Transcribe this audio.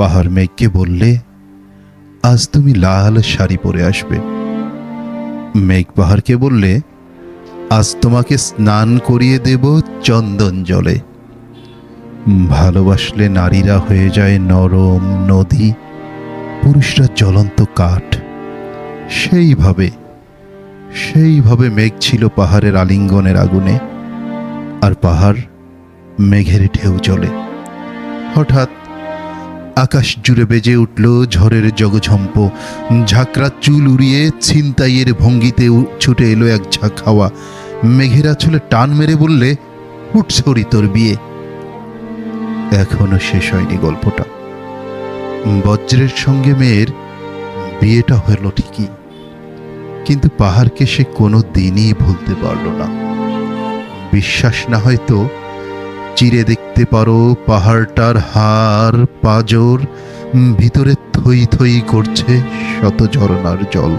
পাহাড় মেঘকে বললে, আজ তুমি লাল শাড়ি পরে আসবে। মেঘ পাহাড়কে বললে, আজ তোমাকে স্নান করিয়ে দেব চন্দন জলে। ভালোবাসলে নারীরা হয়ে যায় নরম নদী, পুরুষরা জ্বলন্ত কাঠ। সেইভাবে সেইভাবে মেঘ ছিল পাহাড়ের আলিঙ্গনের আগুনে, আর পাহাড় মেঘের ঢেউ চলে হঠাৎ আকাশ জুড়ে বেজে উঠল ঝড়ের জগঝম্প। ঝাঁকড়া চুল উড়িয়ে ছিনতাইয়ের ভঙ্গিতে ছুটে এলো এক ঝাঁক হাওয়া। মেঘেরা চলে টান মেরে বললে উঠছড়ি তোর বিয়ে। এখনও শেষ হয়নি গল্পটা। বজ্রের সঙ্গে মেয়ের বিয়েটা হলো ঠিকই। কিন্তু পাহাড়কে সে কোনো দিনই ভুলতে পারল না। বিশ্বাস না হয়তো চিরে দেখতে পারো পাহাড়টার হার পাজর ভিতরে থই থই করছে শত ঝরনার জল।